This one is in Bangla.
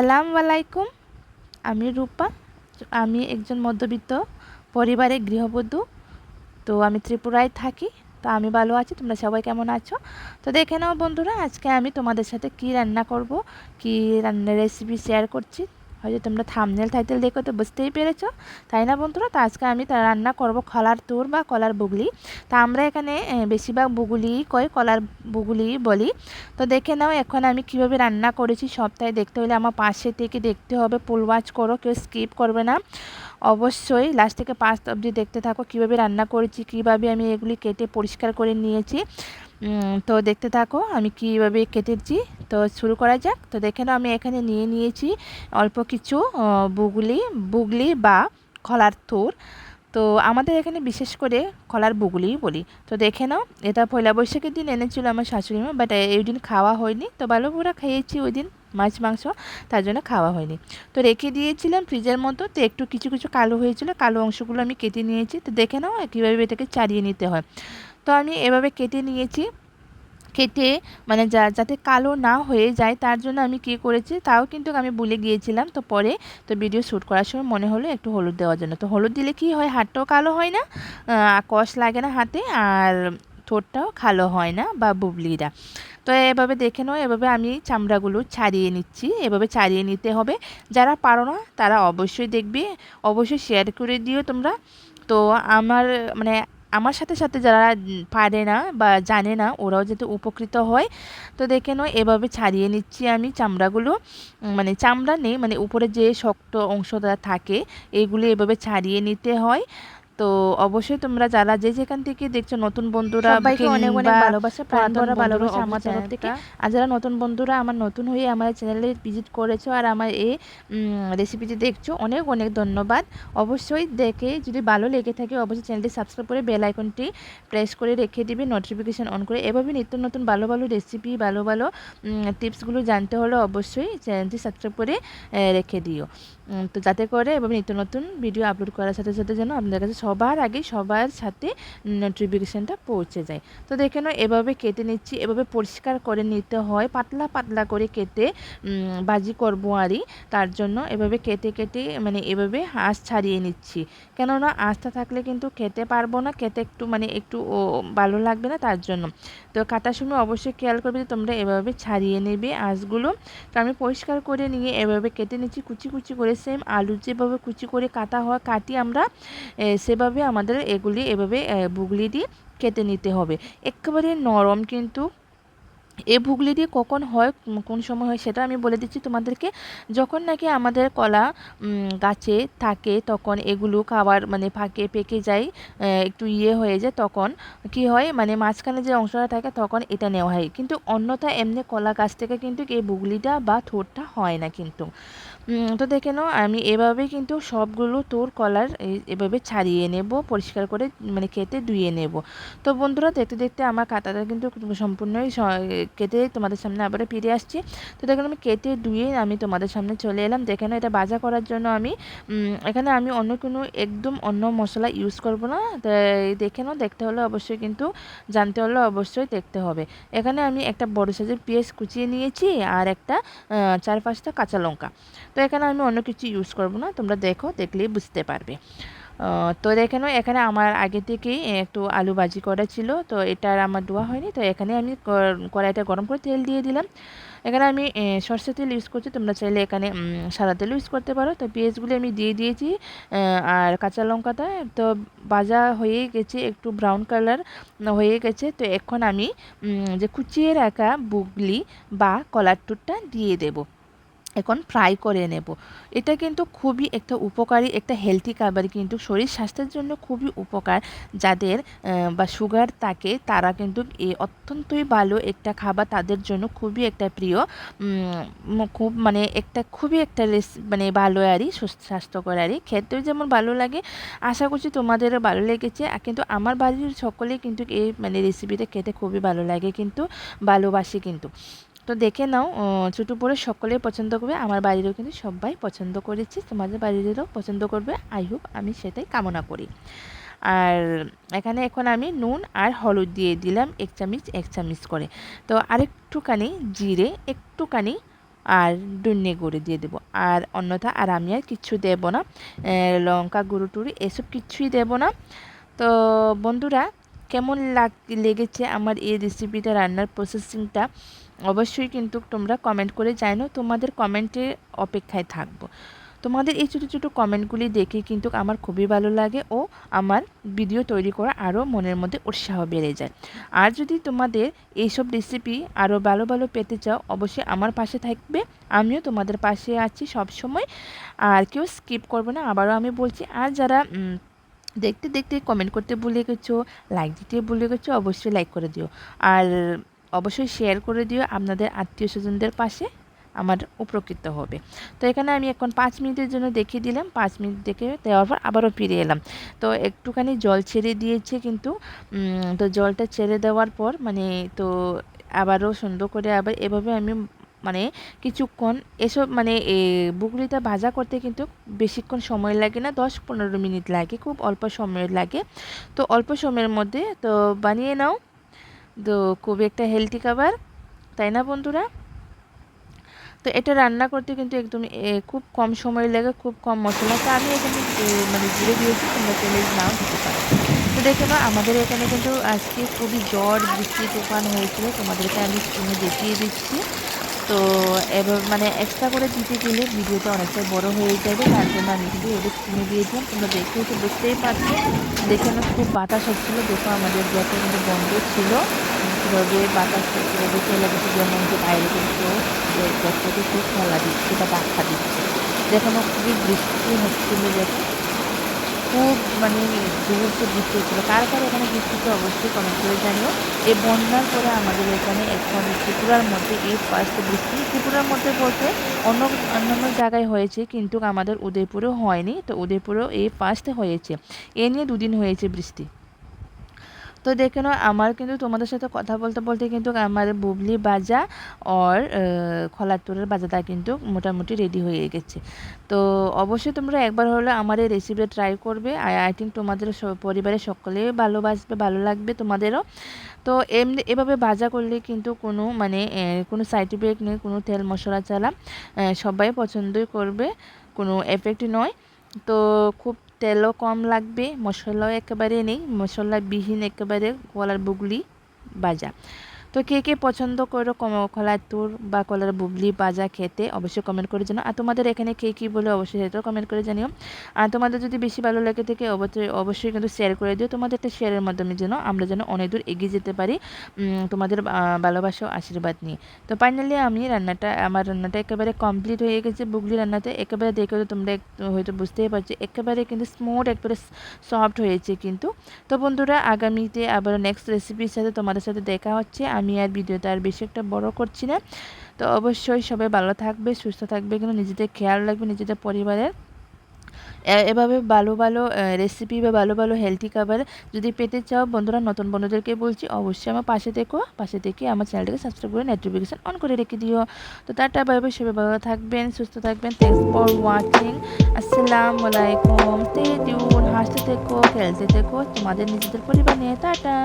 আসসালামু আলাইকুম। আমি রূপা। আমি একজন মধ্যবিত্ত পরিবারে গৃহবধূ। তো আমি ত্রিপুরায় থাকি। তো আমি ভালো আছি। তোমরা সবাই কেমন আছো? তো দেখে নাও বন্ধুরা, আজকে আমি তোমাদের সাথে কি রান্না করব, কি রান্নার রেসিপি শেয়ার করছি। হয়তো তোমরা থামনেল টাইটেল দেখো তো বুঝতেই পেরেছ। তাই না বন্ধুরা? তো আজকে আমি রান্না করব কলার তুর বা কলার বুগলি। তা আমরা এখানে বেশিরভাগ বুগুলি কই কলার বুগুলি বলি। তো দেখে নাও এখন আমি কীভাবে রান্না করেছি সপ্তাহে দেখতে হলে আমার পাশে থেকে দেখতে হবে। ফুল ওয়াচ করো, কেউ স্কিপ করবে না। অবশ্যই লাস্ট থেকে পাঁচ অবধি দেখতে থাকো কীভাবে রান্না করেছি, কীভাবে আমি এগুলি কেটে পরিষ্কার করে নিয়েছি। তো দেখতে থাকো আমি কীভাবে কেটেছি। তো শুরু করা যাক। তো দেখে নাও আমি এখানে নিয়ে নিয়েছি অল্প কিছু বুগলি বুগলি বা খলার থুর তো আমাদের এখানে বিশেষ করে খলার বুগলি বলি। তো দেখে নাও, এটা পয়লা বৈশাখের দিন এনেছিল আমার শাশুড়ি মা বাট এই দিন খাওয়া হয়নি। তো ভালো পুরা খেয়েছি ওই দিন, মাছ, মাংস, তার জন্য খাওয়া হয়নি। তো রেখে দিয়েছিলাম ফ্রিজের মতো, তো একটু কিছু কিছু কালো হয়েছিল, কালো অংশগুলো আমি কেটে নিয়েছি। তো দেখে নাও কীভাবে এটাকে চারিয়ে নিতে হয়। তো আমি এভাবে কেটে নিয়েছি কেটে মানে যা, যাতে কালো না হয়ে যায়, তার জন্য আমি কী করেছি, তাও কিন্তু আমি ভুলে গিয়েছিলাম। তো পরে তো ভিডিও শ্যুট করার সময় মনে হলো একটু হলুদ দেওয়ার জন্য। তো হলুদ দিলে কি হয়, হাতটাও কালো হয় না কষ লাগে না হাতে, আর ঠোঁটটাও কালো হয় না, বা বুবলিরা। তো এভাবে দেখে নাও, এভাবে আমি চামড়াগুলো ছাড়িয়ে নিচ্ছি, এভাবে ছাড়িয়ে নিতে হবে। যারা পারো না, তারা অবশ্যই দেখবে, অবশ্যই শেয়ার করে দিও তোমরা। তো আমার মানে আমার সাথে সাথে যারা পারে না বা জানে না, ওরাও যাতে উপকৃত হয়, তো দেখে নয় এভাবে ছাড়িয়ে নিচ্ছি আমি চামড়াগুলো। মানে চামড়া নেই মানে উপরে যে শক্ত অংশটা থাকে, এগুলি এভাবে ছাড়িয়ে নিতে হয়। তো অবশ্যই তোমরা যারা যে যেখান থেকে দেখছ নতুন বন্ধুরা অনেক অনেক ভালোবাসা প্রাণ ভরা ভালোবাসা আমার তরফ থেকে। আর যারা নতুন বন্ধুরা আমার নতুন হয়ে আমার চ্যানেলে ভিজিট করেছ আর আমার এই রেসিপিটি দেখছ অনেক অনেক ধন্যবাদ। অবশ্যই দেখে যদি ভালো লেগে থাকে অবশ্যই চ্যানেলটি সাবস্ক্রাইব করে বেল আইকনটি প্রেস করে রেখে দিবে নোটিফিকেশান অন করে। এভাবে নিত্য নতুন ভালো ভালো রেসিপি ভালো ভালো টিপসগুলো জানতে হলে অবশ্যই চ্যানেলটি সাবস্ক্রাইব করে রেখে দিও। তো যাতে করে এভাবে নিত্য নতুন ভিডিও আপলোড করার সাথে সাথে যেন আপনাদের কাছে সবার আগে সবার সাথে নোটিফিকেশানটা পৌঁছে যায়। তো দেখে নাও, এভাবে কেটে নিচ্ছি, এভাবে পরিষ্কার করে নিতে হয়, পাতলা পাতলা করে কেটে বাজি করব আরই। তার জন্য এভাবে কেটে কেটে মানে এভাবে হাঁস ছাড়িয়ে নিচ্ছি। কেননা আঁশটা থাকলে কিন্তু খেতে পারব না, খেতে একটু মানে একটু ভালো লাগবে না তার জন্য। তো কাটার সময় অবশ্যই খেয়াল করবে যে তোমরা এভাবে ছাড়িয়ে নেবে আঁশগুলো তো আমি পরিষ্কার করে নিয়ে এভাবে কেটে নিচ্ছি, কুচি কুচি করে সেম আলু যেভাবে কুচি করে কাটা হয়, কাটি আমরা সেভাবে আমাদের এগুলি এভাবে বুগলি দিয়ে কেটে নিতে হবে। একেবারে নরম কিন্তু। এ ভুগলি দিয়ে কখন হয় কোন সময় হয় সেটা আমি বলে দিচ্ছি তোমাদেরকে। যখন নাকি আমাদের কলা গাছে থাকে তখন এগুলো খাবার মানে ফাঁকে পেকে যায় একটু ইয়ে হয়ে যায় তখন কি হয় মানে মাঝখানে যে অংশটা থাকে তখন এটা নেওয়া হয়। কিন্তু অন্যথা এমনি কলা গাছ থেকে কিন্তু এই বুগলিটা বা থোরটা হয় না কিন্তু। তো দেখে নাও, আমি এভাবে কিন্তু সবগুলো তোর কলার এভাবে ছাড়িয়ে নেব, পরিষ্কার করে মানে কেটে ধুয়ে নেব। তো বন্ধুরা, দেখতে দেখতে আমার কাতাটা কিন্তু সম্পূর্ণই কেটে তোমাদের সামনে আবার ফিরে আসছি। তো দেখুন, আমি কেটে ধুয়ে আমি তোমাদের সামনে চলে এলাম। দেখে নাও, এটা বাজা করার জন্য আমি এখানে আমি অন্য কোনো, একদম অন্য মশলা ইউজ করব না। দেখে নাও, দেখতে হলে অবশ্যই কিন্তু, জানতে হলে অবশ্যই দেখতে হবে। এখানে আমি একটা বড় সাইজের পেঁয়াজ কুচিয়ে নিয়েছি আর একটা চার পাঁচটা কাঁচা লঙ্কা। তো এখানে আমি অন্য কিছু ইউজ করব না, তোমরা দেখো, দেখলেই বুঝতে পারবে। তো দেখেন এখানে আমার আগে থেকেই একটু আলু ভাজি করা ছিল, তো এটা আমার দেওয়া হয়নি, তো এখানে আমি কড়াইটা গরম করে তেল দিয়ে দিলাম। এখানে আমি সর্ষে তেল ইউজ করছি, তোমরা চাইলে এখানে সাদা তেল ইউজ করতে পারো। তো পেঁয়াজগুলি আমি দিয়ে দিয়েছি আর কাঁচা লঙ্কাটা, তো ভাজা হয়ে গেছে, একটু ব্রাউন কালার হয়ে গেছে। তো এখন আমি যে কুচিয়ে রাখা বুগলি বা কলার টুরটা দিয়ে দেবো। এখন ফ্রাই করে নেব। এটা কিন্তু খুবই একটা উপকারী, একটা হেলথি খাবার কিন্তু শরীর স্বাস্থ্যের জন্য খুবই উপকার। যাদের বা সুগার থাকে, তারা কিন্তু অত্যন্তই ভালো একটা খাবার তাদের জন্য খুবই একটা প্রিয়। খুব মানে একটা খুবই একটা মানে ভালো আরই স্বাস্থ্যকর আরই। খেতেও যেমন ভালো লাগে, আশা করছি তোমাদেরও ভালো লেগেছে। কিন্তু আমার বাড়ির সকলেই কিন্তু এই মানে রেসিপিটা খেতে খুবই ভালো লাগে, কিন্তু ভালোবাসি কিন্তু। তো দেখে নাও ছোটো বড়ো সকলে পছন্দ করবে। আমার বাড়িরও কিন্তু সবাই পছন্দ করেছে। তোমাদের বাড়িরও পছন্দ করবে। আই হোপ আমি সেটাই কামনা করি। আর এখানে এখন আমি নুন আর হলুদ দিয়ে দিলাম এক চামচ এক চামচ করে। তো আরেকটুখানি জিরে, একটুখানি আর ডুন্নে গুঁড়ি দিয়ে দেবো। আর অন্যথা আর আমি আর কিচ্ছু দেবো না। লঙ্কা গুঁড়ো টুড়ি এসব কিচ্ছুই দেবো না। তো বন্ধুরা কেমন লাগ, লেগেছে আমার এই রেসিপিটা রান্নার প্রসেসিংটা অবশ্যই কিন্তু তোমরা কমেন্ট করে জানো তোমাদের কমেন্টে অপেক্ষায় থাকব। তোমাদের এই ছোটো ছোটো কমেন্টগুলি দেখে কিন্তু আমার খুবই ভালো লাগে ও আমার ভিডিও তৈরি করা আরও মনের মধ্যে উৎসাহ বেড়ে যায়। আর যদি তোমাদের এইসব রেসিপি আরও ভালো ভালো পেতে চাও, অবশ্যই আমার পাশে থাকবে। আমিও তোমাদের পাশে আছি সব সময় আর কেউ স্কিপ করবে না। আবারও আমি বলছি, আর যারা দেখতে দেখতে কমেন্ট করতে ভুলে গেছো লাইক দিতে ভুলে গেছো, অবশ্যই লাইক করে দিও। আর অবশ্যই শেয়ার করে দিও আপনাদের আত্মীয় স্বজনদের পাশে, আমার উপকৃত হবে। তো এখানে আমি এখন পাঁচ মিনিটের জন্য দেখিয়ে দিলাম, পাঁচ মিনিট দেখে দেওয়ার পর আবারও ফিরে এলাম। তো একটুখানি জল ছেড়ে দিয়েছে কিন্তু তো জলটা ছেড়ে দেওয়ার পর মানে তো আবারও সুন্দর করে আবার এভাবে আমি মানে কিছুক্ষণ এসব মানে বুগলিটা ভাজা করতে কিন্তু বেশিক্ষণ সময় লাগে না, দশ পনেরো মিনিট লাগে, খুব অল্প সময় লাগে। তো অল্প সময়ের মধ্যে তো বানিয়ে নাও। তো খুবই একটা হেলদি খাবার, তাই না বন্ধুরা? তো এটা রান্না করতে কিন্তু একদম খুব কম সময় লাগে, খুব কম মশলা। তো আমি এখানে মানে জিরে দিয়েছি, তোমরা তেলে নাও দিতে পারো। তো দেখে না আমাদের এখানে কিন্তু আজকে খুবই জ্বর বৃষ্টি তুফান হয়েছিল, তোমাদেরকে আমি স্ক্রিনে দেখিয়ে দিচ্ছি। তো এবার মানে এক্সট্রা করে দিতে গেলে ভিডিওটা অনেকটা বড় হয়ে যাবে, তার জন্য আমি কিন্তু এদের স্ক্রিনে দিয়েছিলাম, তোমরা দেখেও তো বুঝতেই পারছ। দেখে না খুব বাতাস হচ্ছিল, দেখো আমাদের গ্যাসটা কিন্তু বন্ধ ছিল। কীভাবে বাতাস কীভাবে চলে গেছে যেমন যে বাইরে কিন্তু গ্যাসটাকে খুব খেলা দিচ্ছে বা ধাক্কা দিচ্ছে। যেখানে খুবই বৃষ্টি হচ্ছিল, দেখো। খুব মানে জোরসে বৃষ্টি হচ্ছিল কার কার এখানে বৃষ্টিতে অবশ্যই কমেন্ট করে জানিও। এই বন্যার পরে আমাদের এখানে এখন ত্রিপুরার মধ্যে এই ফার্স্ট বৃষ্টি। ত্রিপুরার মধ্যে বলতে অন্য, অন্যান্য জায়গায় হয়েছে কিন্তু আমাদের উদয়পুরেও হয়নি। তো উদয়পুরেও এই ফার্স্ট হয়েছে। এ নিয়ে দুদিন হয়েছে বৃষ্টি। তো দেখে নাও, আমার কিন্তু তোমাদের সাথে কথা বলতে বলতে কিন্তু আমার বুবলি বাজা আর খোলার তোরের বাজাটা কিন্তু মোটামুটি রেডি হয়ে গেছে। তো অবশ্যই তোমরা একবার হলে আমার এই রেসিপিটা ট্রাই করবে। আই আই থিঙ্ক তোমাদের পরিবারের সকলে ভালোবাসবে, ভালো লাগবে তোমাদেরও। তো এমনি, এভাবে ভাজা করলে কিন্তু কোনো মানে কোনো সাইড ইফেক্ট নেই, কোনো তেল মশলা চালা সবাই পছন্দই করবে, কোনো এফেক্ট নয়। তো খুব তেলও কম লাগবে মশলাও একেবারে নেই মশলা বিহীন একেবারে কলার বুগলি ভাজা তো কে কে পছন্দ করো কলার তুর বা কলার বুবলি, বাজা খেতে, অবশ্যই কমেন্ট করে জানো আর তোমাদের এখানে কে কী বলে অবশ্যই সেটাও কমেন্ট করে জানিও। আর তোমাদের যদি বেশি ভালো লাগে থেকে অবশ্যই অবশ্যই কিন্তু শেয়ার করে দিও। তোমাদের একটা শেয়ারের মাধ্যমে যেন আমরা যেন অনেক দূর এগিয়ে যেতে পারি তোমাদের ভালোবাসা ও আশীর্বাদ নিয়ে। তো ফাইনালি আমি রান্নাটা, আমার রান্নাটা একেবারে কমপ্লিট হয়ে গেছে। বুগলি রান্নাতে একেবারে দেখে তো তোমরা হয়তো বুঝতেই পারছ, একেবারে কিন্তু স্মুথ একবারে সফট হয়েছে কিন্তু। তো বন্ধুরা, আগামীতে আবার নেক্সট রেসিপির সাথে তোমাদের সাথে দেখা হচ্ছে। আমি আর ভিডিওটা আর বেশি একটা বড় করছি না। তো অবশ্যই সবাই ভালো থাকবে, সুস্থ থাকবে, কিন্তু নিজেদের খেয়াল রাখবে, নিজেদের পরিবারের এভাবে ভালো ভালো রেসিপি বা ভালো ভালো হেলদি খাবার যদি পেতে চাও, বন্ধুরা, নতুন বন্ধুদেরকে বলছি, অবশ্যই আমার পাশে দেখো পাশে থেকে আমার চ্যানেলটাকে সাবস্ক্রাইব করে নোটিফিকেশান অন করে রেখে দিও। তো টাটা বাইবে সবাই ভালো থাকবেন, সুস্থ থাকবেন। থ্যাংকস ফর ওয়াচিং আসসালামু আলাইকুম। হাসতে থেকো, খেলতে থেকো। তোমাদের নিজেদের পরিবার নিয়ে। টাটা।